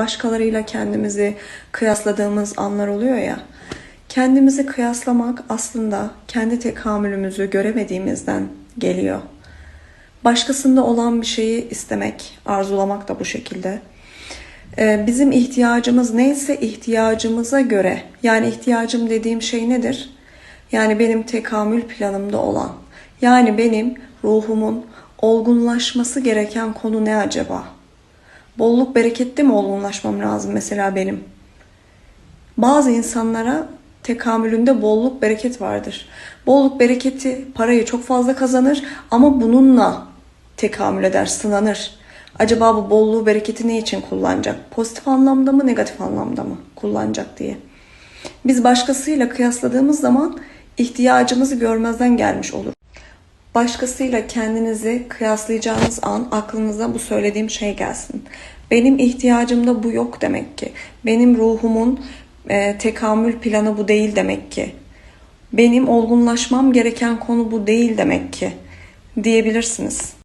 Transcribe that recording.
başkalarıyla kendimizi kıyasladığımız anlar oluyor ya. Kendimizi kıyaslamak aslında kendi tekamülümüzü göremediğimizden geliyor. Başkasında olan bir şeyi istemek, arzulamak da bu şekilde. Ee, Bizim ihtiyacımız neyse ihtiyacımıza göre, yani ihtiyacım dediğim şey nedir? Yani benim tekamül planımda olan, yani benim ruhumun olgunlaşması gereken konu ne acaba? Bolluk berekette mi olgunlaşmam lazım mesela benim? Bazı insanlara tekamülünde bolluk bereket vardır. Bolluk bereketi parayı çok fazla kazanır ama bununla tekamül eder, sınanır. Acaba bu bolluğu bereketi ne için kullanacak? Pozitif anlamda mı, negatif anlamda mı kullanacak diye. Biz başkasıyla kıyasladığımız zaman ihtiyacımızı görmezden gelmiş olur. Başkasıyla kendinizi kıyaslayacağınız an aklınıza bu söylediğim şey gelsin. Benim ihtiyacımda bu yok demek ki. Benim ruhumun e, tekamül planı bu değil demek ki. Benim olgunlaşmam gereken konu bu değil demek ki diyebilirsiniz.